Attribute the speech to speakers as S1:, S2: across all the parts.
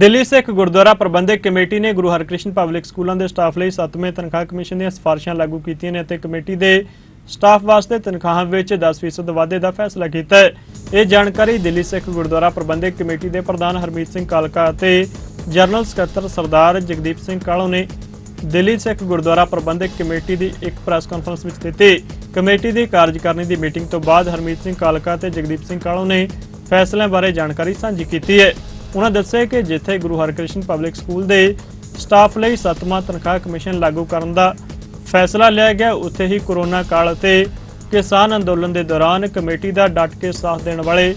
S1: Delhi Sikh Gurdwara Prabandhak committee ਨੇ Guru Harkrishan public ਸਕੂਲਾਂ ਦੇ ਸਟਾਫ ਲਈ 7ਵੇਂ ਤਨਖਾਹ ਕਮਿਸ਼ਨ ਦੀਆਂ ਸਿਫਾਰਿਸ਼ਾਂ ਲਾਗੂ ਕੀਤੀਆਂ ਨੇ ਅਤੇ ਕਮੇਟੀ ਦੇ ਸਟਾਫ ਵਾਸਤੇ ਤਨਖਾਹਾਂ ਵਿੱਚ 10% ਵਾਧੇ ਦਾ ਫੈਸਲਾ ਕੀਤਾ ਹੈ। ਇਹ ਜਾਣਕਾਰੀ ਦਿੱਲੀ ਸਿੱਖ ਗੁਰਦੁਆਰਾ ਪ੍ਰਬੰਧਕ ਕਮੇਟੀ ਦੇ ਪ੍ਰਧਾਨ ਹਰਮੀਤ ਸਿੰਘ ਕਾਲਕਾ ਅਤੇ ਜਨਰਲ ਸਕੱਤਰ ਸਰਦਾਰ ਜਗਦੀਪ ਸਿੰਘ ਕਾਲੋ ਨੇ ਦਿੱਲੀ ਸਿੱਖ ਗੁਰਦੁਆਰਾ ਪ੍ਰਬੰਧਕ ਕਮੇਟੀ ਦੀ ਇੱਕ ਪ੍ਰੈਸ ਕਾਨਫਰੰਸ ਵਿੱਚ ਦਿੱਤੀ। ਕਮੇਟੀ ਦੀ ਕਾਰਜਕਾਰਨੀ ਦੀ ਮੀਟਿੰਗ ਤੋਂ ਬਾਅਦ ਹਰਮੀਤ ਸਿੰਘ ਕਾਲਕਾ ਅਤੇ ਜਗਦੀਪ ਸਿੰਘ ਕਾਲੋ ਨੇ ਫੈਸਲਿਆਂ ਬਾਰੇ ਜਾਣਕਾਰੀ ਸਾਂਝੀ ਕੀਤੀ ਹੈ। ਉਹਨਾਂ ਦੱਸਿਆ ਕਿ ਜਿੱਥੇ ਗੁਰੂ ਹਰਕ੍ਰਿਸ਼ਨ ਪਬਲਿਕ ਸਕੂਲ ਦੇ ਸਟਾਫ ਲਈ ਸੱਤਵਾਂ ਤਨਖਾਹ ਕਮਿਸ਼ਨ ਲਾਗੂ ਕਰਨ ਦਾ ਫੈਸਲਾ ਲਿਆ ਗਿਆ, ਉੱਥੇ ਹੀ ਕੋਰੋਨਾ ਕਾਲ ਅਤੇ ਕਿਸਾਨ ਅੰਦੋਲਨ ਦੇ ਦੌਰਾਨ ਕਮੇਟੀ ਦਾ ਡਟ ਕੇ ਸਾਥ ਦੇਣ ਵਾਲੇ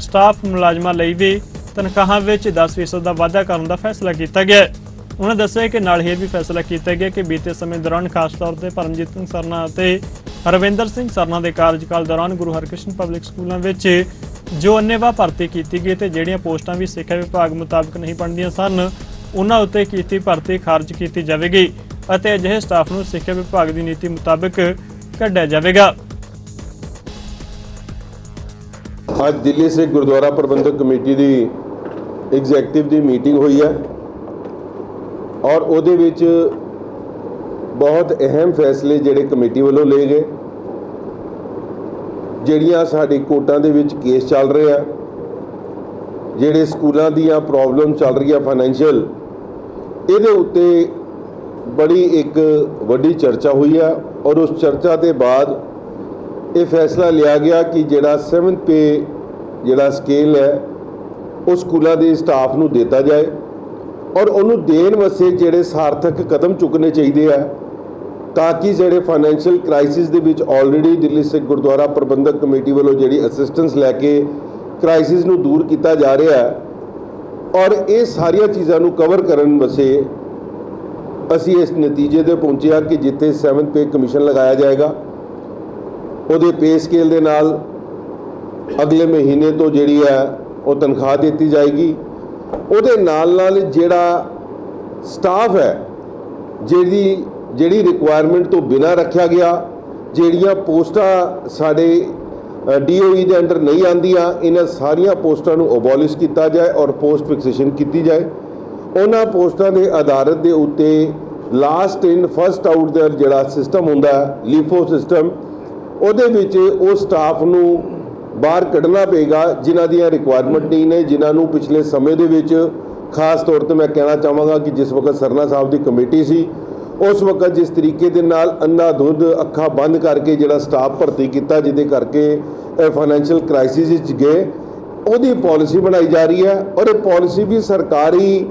S1: ਸਟਾਫ ਮੁਲਾਜ਼ਮਾਂ ਲਈ ਵੀ ਤਨਖਾਹਾਂ ਵਿੱਚ 10% ਦਾ ਵਾਧਾ ਕਰਨ ਦਾ ਫੈਸਲਾ ਕੀਤਾ ਗਿਆ। ਉਹਨਾਂ ਦੱਸਿਆ ਕਿ ਨਾਲ ਹੀ ਇਹ ਵੀ ਫੈਸਲਾ ਕੀਤਾ ਗਿਆ ਕਿ ਬੀਤੇ ਸਮੇਂ ਦੌਰਾਨ ਖਾਸ ਤੌਰ ਤੇ ਪਰਮਜੀਤ ਸਿੰਘ ਸਰਨਾ ਅਤੇ ਹਰਵਿੰਦਰ ਸਿੰਘ ਸਰਨਾ ਦੇ ਕਾਰਜਕਾਲ ਦੌਰਾਨ ਗੁਰੂ ਹਰਕ੍ਰਿਸ਼ਨ ਪਬਲਿਕ ਸਕੂਲਾਂ ਵਿੱਚ ਜੋ ਅੰਨੇਵਾ ਭਰਤੀ ਕੀਤੀ ਗਈ ਤੇ ਜਿਹੜੀਆਂ ਪੋਸਟਾਂ ਵੀ ਸਿੱਖਿਆ ਵਿਭਾਗ ਮੁਤਾਬਕ ਨਹੀਂ ਬਣਦੀਆਂ ਸਨ, ਉਹਨਾਂ ਉੱਤੇ ਕੀਤੀ ਭਰਤੀ ਖਾਰਜ ਕੀਤੀ ਜਾਵੇਗੀ ਅਤੇ ਅਜਿਹੇ ਸਟਾਫ ਨੂੰ ਸਿੱਖਿਆ ਵਿਭਾਗ ਦੀ ਨੀਤੀ ਮੁਤਾਬਕ ਕੱਢਿਆ ਜਾਵੇਗਾ।
S2: ਅੱਜ ਦਿੱਲੀ ਸਿੱਖ ਗੁਰਦੁਆਰਾ ਪ੍ਰਬੰਧਕ ਕਮੇਟੀ ਦੀ ਐਗਜ਼ੈਕਟਿਵ ਦੀ ਮੀਟਿੰਗ ਹੋਈ ਹੈ ਔਰ ਉਹਦੇ ਵਿੱਚ ਬਹੁਤ ਅਹਿਮ ਫੈਸਲੇ ਜਿਹੜੇ ਕਮੇਟੀ ਵੱਲੋਂ ਲਏ ਗਏ। ਜਿਹੜੀਆਂ ਸਾਡੇ ਕੋਰਟਾਂ ਦੇ ਵਿੱਚ ਕੇਸ ਚੱਲ ਰਹੇ ਆ, ਜਿਹੜੇ ਸਕੂਲਾਂ ਦੀਆਂ ਪ੍ਰੋਬਲਮ ਚੱਲ ਰਹੀ ਆ ਫਾਈਨੈਂਸ਼ੀਅਲ ਇਹਦੇ ਉੱਤੇ ਬੜੀ ਇੱਕ ਵੱਡੀ ਚਰਚਾ ਹੋਈ ਆ ਔਰ ਉਸ ਚਰਚਾ ਦੇ ਬਾਅਦ ਇਹ ਫੈਸਲਾ ਲਿਆ ਗਿਆ ਕਿ ਜਿਹੜਾ 7th ਪੇ ਜਿਹੜਾ ਸਕੇਲ ਹੈ, ਉਹ ਸਕੂਲਾਂ ਦੇ ਸਟਾਫ ਨੂੰ ਦਿੱਤਾ ਜਾਏ ਔਰ ਉਹਨੂੰ ਦੇਣ ਵਾਸਤੇ ਜਿਹੜੇ ਸਾਰਥਕ ਕਦਮ ਚੁੱਕਣੇ ਚਾਹੀਦੇ ਆ। ਤਾਂ ਕਿ ਜਿਹੜੇ ਫਾਈਨੈਂਸ਼ੀਅਲ ਕ੍ਰਾਈਸਿਸ ਦੇ ਵਿੱਚ ਆਲਰੇਡੀ ਦਿੱਲੀ ਸਿੱਖ ਗੁਰਦੁਆਰਾ ਪ੍ਰਬੰਧਕ ਕਮੇਟੀ ਵੱਲੋਂ ਜਿਹੜੀ ਅਸਿਸਟੈਂਸ ਲੈ ਕੇ ਕ੍ਰਾਈਸਿਸ ਨੂੰ ਦੂਰ ਕੀਤਾ ਜਾ ਰਿਹਾ ਹੈ ਔਰ ਇਹ ਸਾਰੀਆਂ ਚੀਜ਼ਾਂ ਨੂੰ ਕਵਰ ਕਰਨ ਵਸੇ ਅਸੀਂ ਇਸ ਨਤੀਜੇ ਤੇ ਪਹੁੰਚਿਆ ਕਿ ਜਿੱਥੇ 7th ਪੇ ਕਮਿਸ਼ਨ ਲਗਾਇਆ ਜਾਏਗਾ, ਉਹਦੇ ਪੇ ਸਕੇਲ ਦੇ ਨਾਲ ਅਗਲੇ ਮਹੀਨੇ ਤੋਂ ਜਿਹੜੀ ਹੈ ਉਹ ਤਨਖਾਹ ਦਿੱਤੀ ਜਾਏਗੀ। ਉਹਦੇ ਨਾਲ ਨਾਲ ਜਿਹੜਾ ਸਟਾਫ ਹੈ ਜਿਹੜੀ ਜਿਹੜੀ ਰਿਕੁਆਇਰਮੈਂਟ ਤੋਂ ਬਿਨਾ ਰੱਖਿਆ ਗਿਆ, ਜਿਹੜੀਆਂ ਪੋਸਟਾਂ ਸਾਡੇ ਡੀਓਈ ਦੇ ਅੰਡਰ ਨਹੀਂ ਆਂਦੀਆਂ ਇਹਨਾਂ ਸਾਰੀਆਂ ਪੋਸਟਾਂ ਨੂੰ ਅਬੋਲਿਸ਼ ਕੀਤਾ ਜਾਏ ਔਰ ਪੋਸਟ ਫਿਕਸੇਸ਼ਨ ਕੀਤੀ ਜਾਏ। ਉਹਨਾਂ ਪੋਸਟਾਂ ਦੇ ਆਧਾਰਿਤ ਦੇ ਉੱਤੇ ਲਾਸਟ ਇਨ ਫਸਟ ਆਊਟ ਦਾ ਜਿਹੜਾ ਸਿਸਟਮ ਹੁੰਦਾ ਲੀਫੋ ਸਿਸਟਮ ਉਹਦੇ ਵਿੱਚ ਉਹ ਸਟਾਫ ਨੂੰ ਬਾਹਰ ਕੱਢਣਾ ਪਏਗਾ, ਜਿਨ੍ਹਾਂ ਦੀਆਂ ਰਿਕੁਆਇਰਮੈਂਟ ਨਹੀਂ ਨੇ, ਜਿਨ੍ਹਾਂ ਨੂੰ ਪਿਛਲੇ ਸਮੇਂ ਦੇ ਵਿੱਚ ਖਾਸ ਤੌਰ ਤੇ ਮੈਂ ਕਹਿਣਾ ਚਾਹਾਂਗਾ ਕਿ ਜਿਸ ਵਕਤ ਸਰਨਾ ਸਾਹਿਬ ਦੀ ਕਮੇਟੀ ਸੀ ਉਸ ਵਕਤ ਜਿਸ ਤਰੀਕੇ ਦੇ ਨਾਲ ਅੰਨਾ ਦੁੱਧ ਅੱਖਾਂ ਬੰਦ ਕਰਕੇ ਜਿਹੜਾ ਸਟਾਫ ਭਰਤੀ ਕੀਤਾ, ਜਿਹਦੇ ਕਰਕੇ ਫਾਈਨੈਂਸ਼ੀਅਲ ਕ੍ਰਾਈਸਿਸ ਵਿੱਚ ਗਏ, ਉਹਦੀ ਪਾਲਿਸੀ ਬਣਾਈ ਜਾ ਰਹੀ ਹੈ ਔਰ ਇਹ ਪਾਲਿਸੀ ਵੀ ਸਰਕਾਰੀ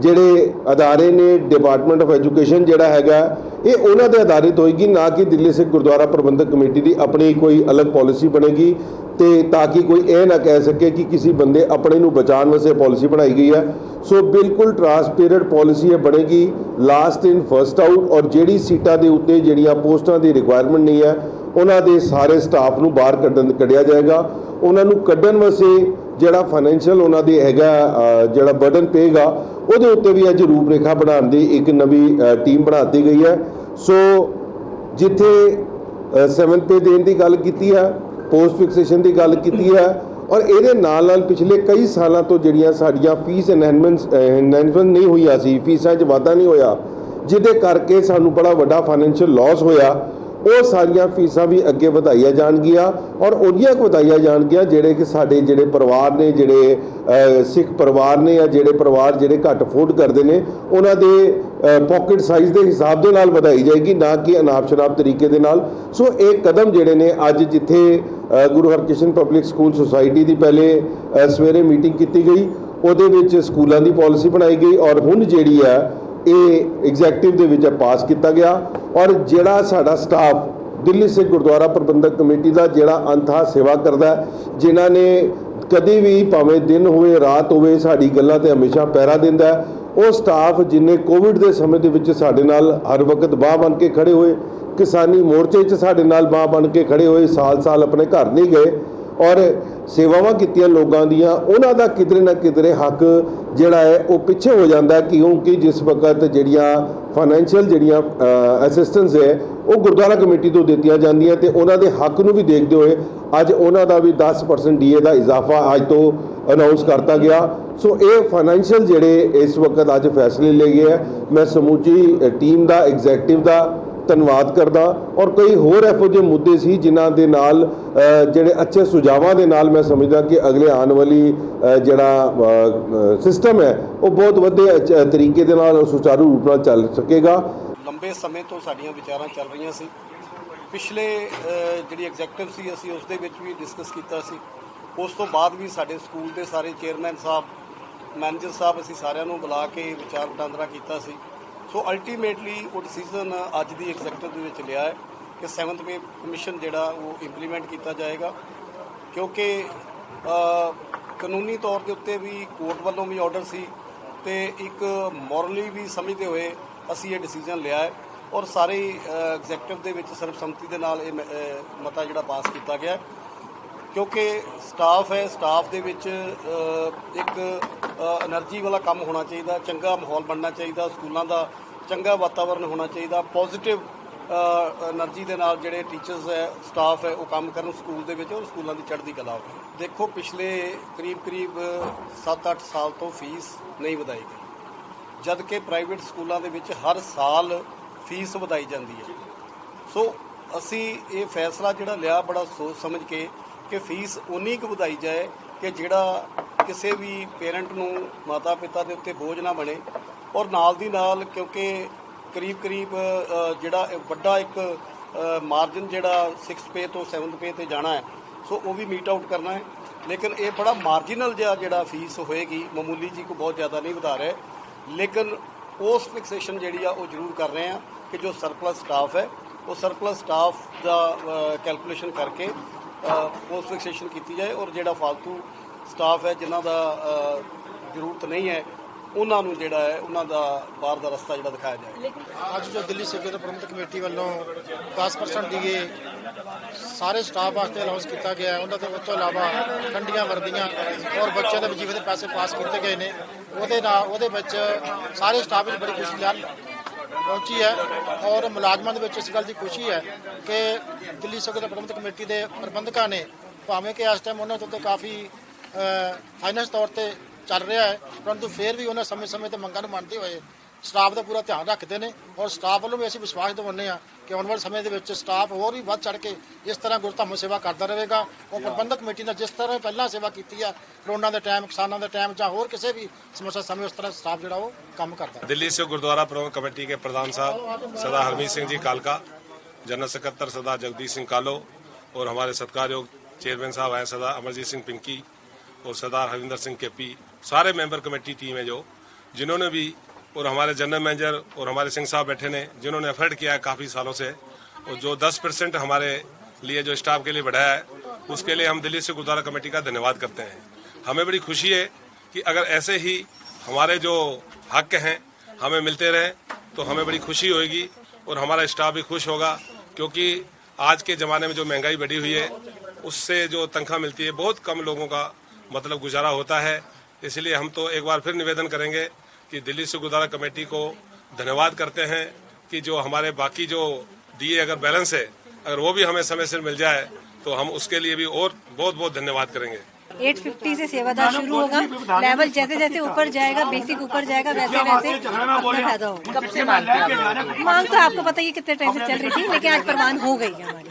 S2: ਜਿਹੜੇ ਅਦਾਰੇ ਨੇ ਡਿਪਾਰਟਮੈਂਟ ਆਫ ਐਜੂਕੇਸ਼ਨ ਜਿਹੜਾ ਹੈਗਾ, ਇਹ ਉਹਨਾਂ ਦੇ ਆਧਾਰਿਤ ਹੋਏਗੀ, ਨਾ ਕਿ ਦਿੱਲੀ ਸਿੱਖ ਗੁਰਦੁਆਰਾ ਪ੍ਰਬੰਧਕ ਕਮੇਟੀ ਦੀ ਆਪਣੀ ਕੋਈ ਅਲੱਗ ਪਾਲਿਸੀ ਬਣੇਗੀ ਤੇ ਤਾਂ ਕਿ ਕੋਈ ਇਹ ਨਾ ਕਹਿ ਸਕੇ ਕਿ ਕਿਸੇ ਬੰਦੇ ਆਪਣੇ ਨੂੰ ਬਚਾਉਣ ਵਾਸਤੇ ਪਾਲਿਸੀ ਬਣਾਈ ਗਈ ਹੈ। ਸੋ ਬਿਲਕੁਲ ਟਰਾਂਸਪੇਰੈਂਟ ਪਾਲਿਸੀ ਇਹ ਬਣੇਗੀ ਲਾਸਟ ਇਨ ਫਰਸਟ ਆਊਟ ਔਰ ਜਿਹੜੀ ਸੀਟਾਂ ਦੇ ਉੱਤੇ ਜਿਹੜੀਆਂ ਪੋਸਟਾਂ ਦੀ ਰਿਕੁਆਇਰਮੈਂਟ ਨਹੀਂ ਹੈ, ਉਹਨਾਂ ਦੇ ਸਾਰੇ ਸਟਾਫ ਨੂੰ ਬਾਹਰ ਕੱਢਣ, ਕੱਢਿਆ ਜਾਏਗਾ। ਉਹਨਾਂ ਨੂੰ ਕੱਢਣ ਵਾਸਤੇ ਜਿਹੜਾ ਫਾਈਨੈਂਸ਼ੀਅਲ ਉਹਨਾਂ ਦੇ ਹੈਗਾ ਜਿਹੜਾ ਬਰਡਨ ਪਏਗਾ, ਉਹਦੇ ਉੱਤੇ ਵੀ ਅੱਜ ਰੂਪਰੇਖਾ ਬਣਾਉਣ ਦੀ ਇੱਕ ਨਵੀਂ ਟੀਮ ਬਣਾਤੀ ਗਈ ਹੈ। ਸੋ ਜਿੱਥੇ 7th ਪੇ ਦੇਣ ਦੀ ਗੱਲ ਕੀਤੀ ਹੈ ਪੋਸਟ ਫਿਕਸੇਸ਼ਨ ਦੀ ਗੱਲ ਕੀਤੀ ਹੈ ਔਰ ਇਹਦੇ ਨਾਲ ਨਾਲ ਪਿਛਲੇ ਕਈ ਸਾਲਾਂ ਤੋਂ ਜਿਹੜੀਆਂ ਸਾਡੀਆਂ ਫੀਸ ਐਨਹੈਂਸਮੈਂਟਸ ਐਨਹੈਂਸਮੈਂਟ ਨਹੀਂ ਹੋਈਆਂ ਸੀ ਫੀਸਾਂ 'ਚ ਵਾਧਾ ਨਹੀਂ ਹੋਇਆ, ਜਿਹਦੇ ਕਰਕੇ ਸਾਨੂੰ ਬੜਾ ਵੱਡਾ ਫਾਈਨੈਂਸ਼ੀਅਲ ਲਾਸ ਹੋਇਆ। ਉਹ ਸਾਰੀਆਂ ਫੀਸਾਂ ਵੀ ਅੱਗੇ ਵਧਾਈਆਂ ਜਾਣਗੀਆਂ ਔਰ ਉਹਦੀਆਂ ਕੁ ਵਧਾਈਆਂ ਜਾਣਗੀਆਂ ਜਿਹੜੇ ਕਿ ਸਾਡੇ ਜਿਹੜੇ ਪਰਿਵਾਰ ਨੇ, ਜਿਹੜੇ ਸਿੱਖ ਪਰਿਵਾਰ ਨੇ ਜਾਂ ਜਿਹੜੇ ਪਰਿਵਾਰ ਜਿਹੜੇ ਘੱਟ ਅਫੋਰਡ ਕਰਦੇ ਨੇ, ਉਹਨਾਂ ਦੇ ਪਾਕਟ ਸਾਈਜ਼ ਦੇ ਹਿਸਾਬ ਦੇ ਨਾਲ ਵਧਾਈ ਜਾਏਗੀ ਨਾ ਕਿ ਅਨਾਪ ਸ਼ਨਾਪ ਤਰੀਕੇ ਦੇ ਨਾਲ। ਸੋ ਇਹ ਕਦਮ ਜਿਹੜੇ ਨੇ ਅੱਜ ਜਿੱਥੇ Guru Harkrishan public school society ਦੀ ਪਹਿਲੇ ਸਵੇਰੇ ਮੀਟਿੰਗ ਕੀਤੀ ਗਈ, ਉਹਦੇ ਵਿੱਚ ਸਕੂਲਾਂ ਦੀ ਪਾਲਿਸੀ ਬਣਾਈ ਗਈ ਔਰ ਹੁਣ ਜਿਹੜੀ ਹੈ ਇਹ ਐਗਜ਼ੈਕਟਿਵ ਦੇ ਵਿੱਚ ਪਾਸ ਕੀਤਾ ਗਿਆ ਔਰ ਜਿਹੜਾ ਸਾਡਾ ਸਟਾਫ ਦਿੱਲੀ ਸਿੱਖ ਗੁਰਦੁਆਰਾ ਪ੍ਰਬੰਧਕ ਕਮੇਟੀ ਦਾ ਜਿਹੜਾ ਅੰਥਾ ਸੇਵਾ ਕਰਦਾ ਜਿਨ੍ਹਾਂ ਨੇ ਕਦੀ ਵੀ ਭਾਵੇਂ ਦਿਨ ਹੋਵੇ, ਰਾਤ ਹੋਵੇ, ਸਾਡੀ ਗੱਲਾਂ ਤੇ ਹਮੇਸ਼ਾ ਪਹਿਰਾ ਦਿੰਦਾ ਉਹ ਸਟਾਫ ਜਿਨੇ ਕੋਵਿਡ ਦੇ ਸਮੇਂ ਦੇ ਵਿੱਚ ਸਾਡੇ ਨਾਲ ਹਰ ਵਕਤ ਬਾਹ ਬਣ ਕੇ ਖੜੇ ਹੋਏ, ਕਿਸਾਨੀ ਮੋਰਚੇ 'ਚ ਸਾਡੇ ਨਾਲ ਬਾਹ ਬਣ ਕੇ ਖੜੇ ਹੋਏ, ਸਾਲ-ਸਾਲ ਆਪਣੇ ਘਰ ਨਹੀਂ ਗਏ ਔਰ ਸੇਵਾਵਾਂ ਕੀਤੀਆਂ ਲੋਕਾਂ ਦੀਆਂ, ਉਹਨਾਂ ਦਾ ਕਿਧਰੇ ਨਾ ਕਿਧਰੇ ਹੱਕ ਜਿਹੜਾ ਹੈ, ਉਹ ਪਿੱਛੇ ਹੋ ਜਾਂਦਾ ਕਿਉਂਕਿ ਜਿਸ ਵਕਤ ਜਿਹੜੀਆਂ ਫਾਈਨੈਂਸ਼ੀਅਲ ਜਿਹੜੀਆਂ ਅਸਿਸਟੈਂਸ ਹੈ, ਉਹ ਗੁਰਦੁਆਰਾ ਕਮੇਟੀ ਤੋਂ ਦਿੱਤੀਆਂ ਜਾਂਦੀਆਂ ਤੇ ਉਹਨਾਂ ਦੇ ਹੱਕ ਨੂੰ ਵੀ ਦੇਖਦੇ ਹੋਏ ਅੱਜ ਉਹਨਾਂ ਦਾ ਵੀ 10% ਡੀਏ ਦਾ ਇਜ਼ਾਫਾ ਅੱਜ ਤੋਂ ਅਨਾਉਂਸ ਕਰਤਾ ਗਿਆ। ਸੋ ਇਹ ਫਾਈਨੈਂਸ਼ੀਅਲ ਜਿਹੜੇ ਇਸ ਵਕਤ ਅੱਜ ਫੈਸਲੇ ਲਏ ਗਏ ਹੈ, ਮੈਂ ਸਮੁੱਚੀ ਟੀਮ ਦਾ ਐਗਜ਼ੈਕਟਿਵ ਦਾ ਧੰਨਵਾਦ ਕਰਦਾ। ਔਰ ਕਈ ਹੋਰ ਇਹੋ ਜਿਹੇ ਮੁੱਦੇ ਸੀ ਜਿਨ੍ਹਾਂ ਦੇ ਨਾਲ ਜਿਹੜੇ ਅੱਛੇ ਸੁਝਾਵਾਂ ਦੇ ਨਾਲ ਮੈਂ ਸਮਝਦਾ ਕਿ ਅਗਲੇ ਆਉਣ ਵਾਲੀ ਜਿਹੜਾ ਸਿਸਟਮ ਹੈ, ਉਹ ਬਹੁਤ ਵਧੀਆ ਤਰੀਕੇ ਦੇ ਨਾਲ ਸੁਚਾਰੂ ਰੂਪ ਨਾਲ ਚੱਲ ਸਕੇਗਾ।
S3: ਲੰਬੇ ਸਮੇਂ ਤੋਂ ਸਾਡੀਆਂ ਵਿਚਾਰਾਂ ਚੱਲ ਰਹੀਆਂ ਸੀ। ਪਿਛਲੇ ਜਿਹੜੀ ਐਗਜ਼ੈਕਟਿਵ ਸੀ, ਅਸੀਂ ਉਸ ਦੇ ਵਿੱਚ ਵੀ ਡਿਸਕਸ ਕੀਤਾ ਸੀ। ਉਸ ਤੋਂ ਬਾਅਦ ਵੀ ਸਾਡੇ ਸਕੂਲ ਦੇ ਸਾਰੇ ਚੇਅਰਮੈਨ ਸਾਹਿਬ ਮੈਨੇਜਰ ਸਾਹਿਬ, ਅਸੀਂ ਸਾਰਿਆਂ ਨੂੰ ਬੁਲਾ ਕੇ ਵਿਚਾਰ ਵਟਾਂਦਰਾ ਕੀਤਾ ਸੀ। ਸੋ ਅਲਟੀਮੇਟਲੀ ਉਹ ਡਿਸੀਜਨ ਅੱਜ ਦੀ ਐਗਜ਼ੈਕਟਿਵ ਦੇ ਵਿੱਚ ਲਿਆ ਹੈ ਕਿ 7th ਪੇ ਕਮਿਸ਼ਨ ਜਿਹੜਾ ਉਹ ਇੰਪਲੀਮੈਂਟ ਕੀਤਾ ਜਾਏਗਾ। ਕਿਉਂਕਿ ਕਾਨੂੰਨੀ ਤੌਰ ਦੇ ਉੱਤੇ ਵੀ ਕੋਰਟ ਵੱਲੋਂ ਵੀ ਆਰਡਰ ਸੀ ਤੇ ਇੱਕ ਮੋਰਲੀ ਵੀ ਸਮਝਦੇ ਹੋਏ ਅਸੀਂ ਇਹ ਡਿਸੀਜਨ ਲਿਆ ਹੈ ਔਰ ਸਾਰੇ ਐਗਜ਼ੈਕਟਿਵ ਦੇ ਵਿੱਚ ਸਰਬਸੰਮਤੀ ਦੇ ਨਾਲ ਇਹ ਮਤਾ ਜਿਹੜਾ ਪਾਸ ਕੀਤਾ ਗਿਆ ਕਿਉਂਕਿ ਸਟਾਫ ਹੈ ਸਟਾਫ ਦੇ ਵਿੱਚ ਇੱਕ એનર્ਜੀ ਵਾਲਾ ਕੰਮ ਹੋਣਾ ਚਾਹੀਦਾ, ਚੰਗਾ ਮਾਹੌਲ ਬਣਨਾ ਚਾਹੀਦਾ, ਸਕੂਲਾਂ ਦਾ ਚੰਗਾ ਵਾਤਾਵਰਣ ਹੋਣਾ ਚਾਹੀਦਾ ਪੋਜ਼ਿਟਿਵ એનર્ਜੀ ਦੇ ਨਾਲ ਜਿਹੜੇ ਟੀਚਰਸ ਹੈ ਸਟਾਫ ਹੈ, ਉਹ ਕੰਮ ਕਰਨ ਸਕੂਲ ਦੇ ਵਿੱਚ ਔਰ ਸਕੂਲਾਂ ਦੀ ਚੜ੍ਹਦੀ ਕਲਾ ਹੋਵੇ ਦੇਖੋ, ਪਿਛਲੇ ਕਰੀਬ ਕਰੀਬ 7-8 ਸਾਲ ਤੋਂ ਫੀਸ ਨਹੀਂ ਵਧਾਈ ਗਈ। ਜਦ ਕਿ ਪ੍ਰਾਈਵੇਟ ਸਕੂਲਾਂ ਦੇ ਵਿੱਚ ਹਰ ਸਾਲ ਫੀਸ ਵਧਾਈ ਜਾਂਦੀ ਹੈ। ਸੋ, ਅਸੀਂ ਇਹ ਫੈਸਲਾ ਜਿਹੜਾ ਲਿਆ ਬੜਾ ਸੋਚ ਸਮਝ ਕੇ ਕਿ ਫੀਸ ਉਨੀ ਕੁ ਵਧਾਈ ਜਾਏ ਕਿ ਜਿਹੜਾ ਕਿਸੇ ਵੀ ਪੇਰੈਂਟ ਨੂੰ ਮਾਤਾ ਪਿਤਾ ਦੇ ਉੱਤੇ ਬੋਝ ਨਾ ਬਣੇ ਔਰ ਨਾਲ ਦੀ ਨਾਲ ਕਿਉਂਕਿ ਕਰੀਬ ਕਰੀਬ ਜਿਹੜਾ ਵੱਡਾ ਇੱਕ ਮਾਰਜਨ ਜਿਹੜਾ 6th ਪੇ ਤੋਂ 7th ਪੇ ਤੇ ਜਾਣਾ ਹੈ, ਸੋ ਉਹ ਵੀ ਮੀਟ ਆਊਟ ਕਰਨਾ ਹੈ। ਲੇਕਿਨ ਇਹ ਬੜਾ ਮਾਰਜੀਨਲ ਜਿਹਾ ਜਿਹੜਾ ਫੀਸ ਹੋਏਗੀ, ਮਾਮੂਲੀ ਜੀ ਕੋ ਬਹੁਤ ਜ਼ਿਆਦਾ ਨਹੀਂ ਵਧਾ ਰਿਹਾ। ਲੇਕਿਨ ਉਸ ਫਿਕਸੇਸ਼ਨ ਜਿਹੜੀ ਆ ਉਹ ਜ਼ਰੂਰ ਕਰ ਰਹੇ ਆ ਕਿ ਜੋ ਸਰਪਲਸ ਸਟਾਫ ਹੈ, ਉਹ ਸਰਪਲਸ ਸਟਾਫ ਦਾ ਕੈਲਕੂਲੇਸ਼ਨ ਕਰਕੇ ਪੋਸਟ ਫਿਕਸੇਸ਼ਨ ਕੀਤੀ ਜਾਏ ਔਰ ਜਿਹੜਾ ਫालतू ਸਟਾਫ ਹੈ, ਜਿਨ੍ਹਾਂ ਦਾ ਜ਼ਰੂਰਤ ਨਹੀਂ ਹੈ, ਉਹਨਾਂ ਨੂੰ ਜਿਹੜਾ ਹੈ, ਉਹਨਾਂ ਦਾ ਬਾਹਰ ਦਾ ਰਸਤਾ ਜਿਹੜਾ ਦਿਖਾਇਆ ਜਾਏ।
S4: ਅੱਜ ਜੋ ਦਿੱਲੀ ਸਿੱਖ ਪ੍ਰਬੰਧਕ ਕਮੇਟੀ ਵੱਲੋਂ 10% ਡੀਏ ਸਾਰੇ ਸਟਾਫ ਵਾਸਤੇ ਅਨਾਉਂਸ ਕੀਤਾ ਗਿਆ ਉਹਨਾਂ ਦੇ ਉਸ ਤੋਂ ਇਲਾਵਾ ਠੰਡੀਆਂ ਵਰਦੀਆਂ ਔਰ ਬੱਚਿਆਂ ਦੇ ਵਜੀਫੇ ਦੇ ਪੈਸੇ ਪਾਸ ਕੀਤੇ ਗਏ ਨੇ। ਉਹਦੇ ਨਾਲ, ਉਹਦੇ ਵਿੱਚ ਸਾਰੇ ਸਟਾਫ ਵਿੱਚ ਬੜੀ ਖੁਸ਼ੀ ਨਾਲ ਪਹੁੰਚੀ ਹੈ ਔਰ ਮੁਲਾਜ਼ਮਾਂ ਦੇ ਵਿੱਚ ਇਸ ਗੱਲ ਦੀ ਖੁਸ਼ੀ ਹੈ ਕਿ ਦਿੱਲੀ ਸਿੱਖ ਪ੍ਰਬੰਧਕ ਕਮੇਟੀ ਦੇ ਪ੍ਰਬੰਧਕਾਂ ਨੇ ਭਾਵੇਂ ਕਿ ਇਸ ਟਾਈਮ ਉਹਨਾਂ ਤੋਂ ਤੇ ਕਾਫੀ ਫਾਈਨੈਂਸ ਤੌਰ ਤੇ ਚੱਲ ਰਿਹਾ ਹੈ, ਪਰੰਤੂ ਫਿਰ ਵੀ ਉਹਨਾਂ ਸਮੇਂ-ਸਮੇਂ ਤੇ ਮੰਗਾਂ ਨੂੰ ਮੰਨਦੇ ਹੋਏ ਸਟਾਫ ਦਾ ਪੂਰਾ ਧਿਆਨ ਰੱਖਦੇ ਨੇ ਔਰ ਸਟਾਫ ਵੱਲੋਂ ਵੀ ਅਸੀਂ ਵਿਸ਼ਵਾਸ ਦਿਵਾਉਂਦੇ ਆ ਕਿ ਆਉਣ ਵਾਲੇ ਸਮੇਂ ਦੇ ਵਿੱਚ ਸਟਾਫ ਹੋਰ ਵੀ ਵੱਧ ਚੜ ਕੇ ਇਸ ਤਰ੍ਹਾਂ ਗੁਰਧਾਮ ਸੇਵਾ ਕਰਦਾ ਰਹੇਗਾ ਉਹ ਪ੍ਰਬੰਧਕ ਕਮੇਟੀ ਨੇ ਜਿਸ ਤਰ੍ਹਾਂ ਪਹਿਲਾਂ ਸੇਵਾ ਕੀਤੀ ਆ ਕਰੋਨਾ ਦੇ ਟਾਈਮ ਕਿਸਾਨਾਂ ਦੇ ਟਾਈਮ ਜਾਂ ਹੋਰ ਕਿਸੇ ਵੀ ਸਮੱਸਿਆ ਸਮੇਂ ਉਸ ਤਰ੍ਹਾਂ ਸਟਾਫ ਜਿਹੜਾ ਉਹ ਕੰਮ ਕਰਦਾ
S5: दिल्ली से गुरुद्वारा प्रबंध कमेटी के प्रधान साहब सरदार हरमीत सिंह जी कालका जनरल सेक्रेटर सरदार जगदीश सिंह कालो और हमारे सत्कारयोग चेयरमैन साहब हैं सरदार अमरजीत सिंह पिंकी और सरदार हरिंदर सिंह केपी सारे मेंबर कमेटी टीम है जो जिन्होंने भी और हमारे जनरल मैनेजर और हमारे सिंह साहब बैठे ने, जिन्होंने एफर्ट किया है काफ़ी सालों से, और जो 10 परसेंट हमारे लिए, जो स्टाफ के लिए बढ़ाया है, उसके लिए हम दिल्ली से गुरुद्वारा कमेटी का धन्यवाद करते हैं। हमें बड़ी खुशी है कि अगर ऐसे ही हमारे जो हक हैं, हमें मिलते रहे तो हमें बड़ी खुशी होगी और हमारा स्टाफ भी खुश होगा, क्योंकि आज के ज़माने में जो महँगाई बढ़ी हुई है, उससे जो तनख्वाह मिलती है, बहुत कम लोगों का मतलब गुजारा होता है। इसलिए हम तो एक बार फिर निवेदन करेंगे कि दिल्ली से गुरुद्वारा कमेटी को धन्यवाद करते हैं कि जो हमारे बाकी जो दिए अगर बैलेंस है अगर वो भी हमें समय से मिल जाए तो हम उसके लिए भी और बहुत बहुत धन्यवाद करेंगे।
S6: 850 से सेवादार शुरू होगा। लेवल जैसे जैसे ऊपर जाएगा बेसिक ऊपर जाएगा वैसे वैसे अपना फ़ायदा होगा। मांग मांग तो आपको पता ही कितने टाइम से चल रही थी लेकिन आज प्रमाण हो गई है हमारी।